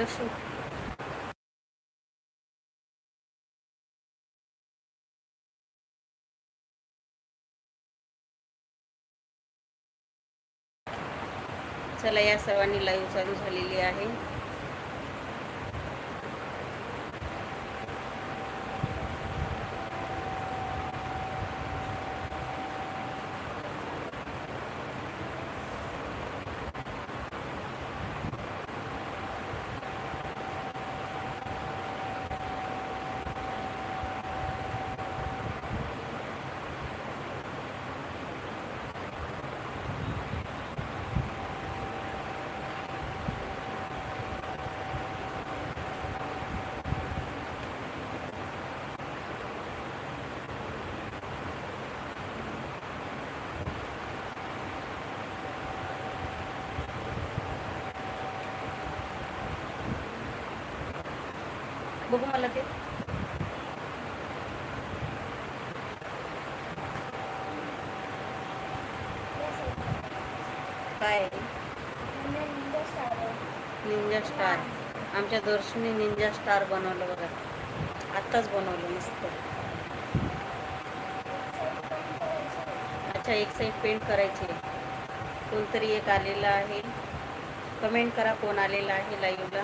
दसू चला या सर्वांनी लाईव्ह चालू झालेली आहे. बघू मला ते. काय? निंजा स्टार आमच्या दर्शनी निंजा स्टार बनवलं बघा. आत्ताच बनवलं मस्त. अच्छा एक साईड पेंट करायची. आहे. कोणतरी एक आलेला आहे. कमेंट करा कोण आलेला आहे लाईव्हला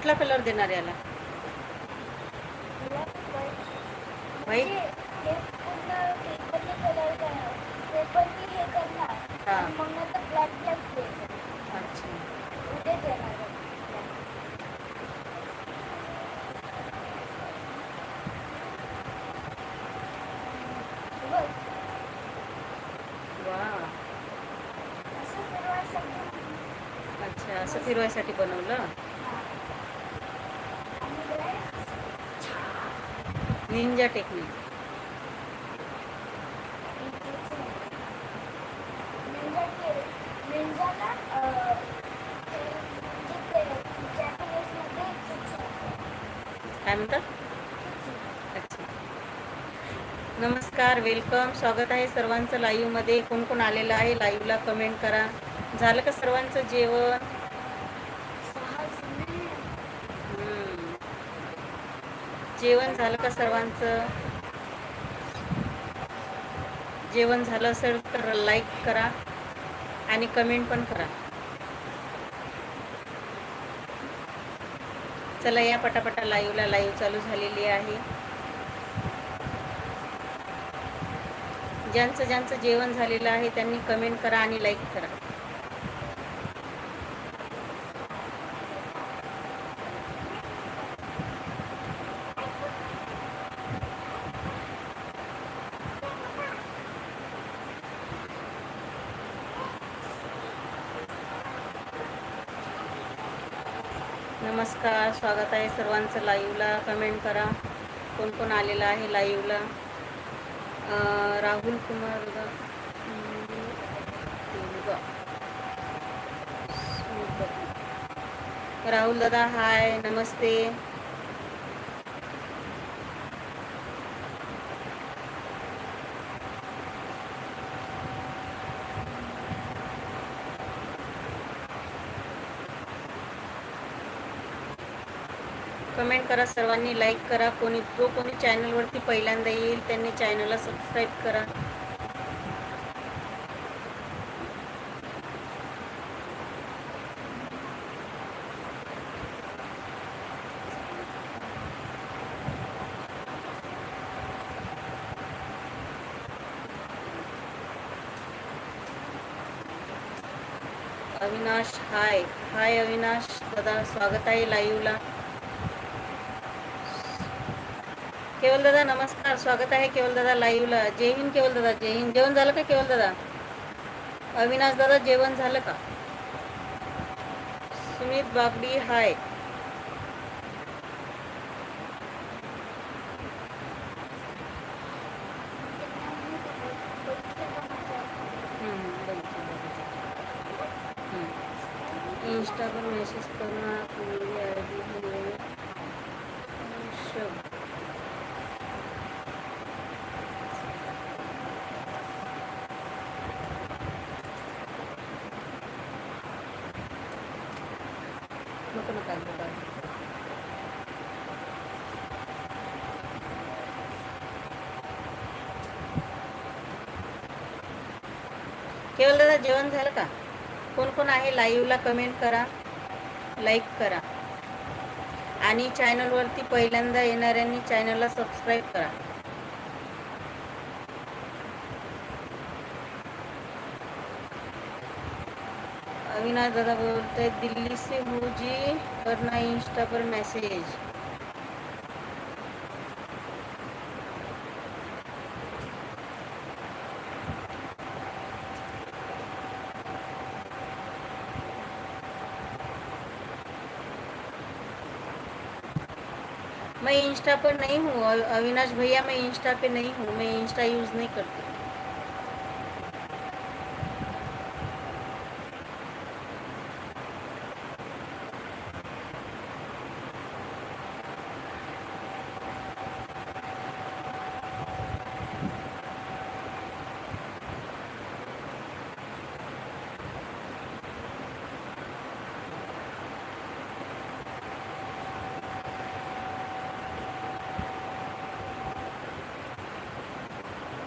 कुठला कलर देणार याला? व्हाईट हा. अच्छा. वा. अच्छा असं फिरवायसाठी बनवलं? निंजा टेक्निक काय म्हणतात अच्छा. नमस्कार वेलकम स्वागत आहे सर्वांचं लाईव्हमध्ये कोण कोण आलेलं आहे? लाईव्हला कमेंट करा. झालं का सर्वांचं जेवण? जेवण झालं का सर्वांचं? जेवण झालं असेल तर लाईक करा आणि कमेंट पण करा. चला या पटापटा लाईव्हला लाईव्ह चालू झालेली आहे. ज्यांचं ज्यांचं जेवण झालेलं आहे त्यांनी कमेंट करा आणि लाईक करा. नमस्कार स्वागत आहे सर्वांचं लाईव्हला कमेंट करा. कोण कोण आलेलं आहे लाईव्हला राहुल कुमार राहुल दादा हाय नमस्ते. कमेंट करा सर्वांनी लाईक करा. कोणी जो कोणी चॅनलवरती पहिल्यांदा येईल त्यांनी चॅनलला सबस्क्राईब करा. अविनाश हाय हाय अविनाश. दादा स्वागत आहे लाईव्हला केवल दादा नमस्कार. स्वागत आहे केवल दादा लाईव्हला जय हिंद केवल दादा जय हिंद. जेवण झालं का केवल दादा? अविनाश दादा जेवण झालं का? सुमित बागडी हाय इंस्टावर मेसेज करून नको नका केवळ दादा जेवण झालं का? कोण कोण आहे? लाईव्हला कमेंट करा लाईक करा. आणि चॅनलवरती पहिल्यांदा येणाऱ्यांनी चॅनलला सबस्क्राईब करा. अविनाश दादा बोलते हैं दिल्ली से हूँ जी करना इंस्टा पर मैसेज मैं इंस्टा पर नहीं हूँ, अविनाश भैया, मैं इंस्टा पे नहीं हूँ, मैं इंस्टा यूज़ नहीं करती.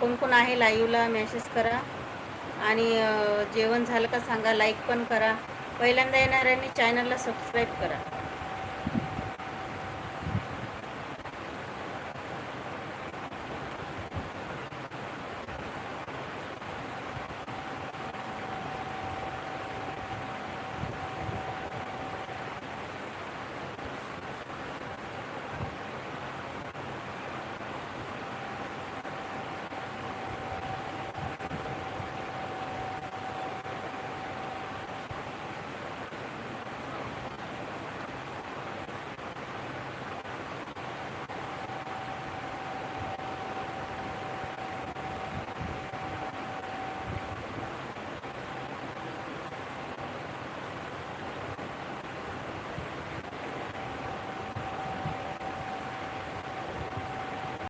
कोण कोण आहे लाईव्हला मेसेज करा. आणि जेवण झालं का सांगा लाईक पण करा. पहिल्यांदा येणाऱ्यांनी चॅनलला सबस्क्राईब करा.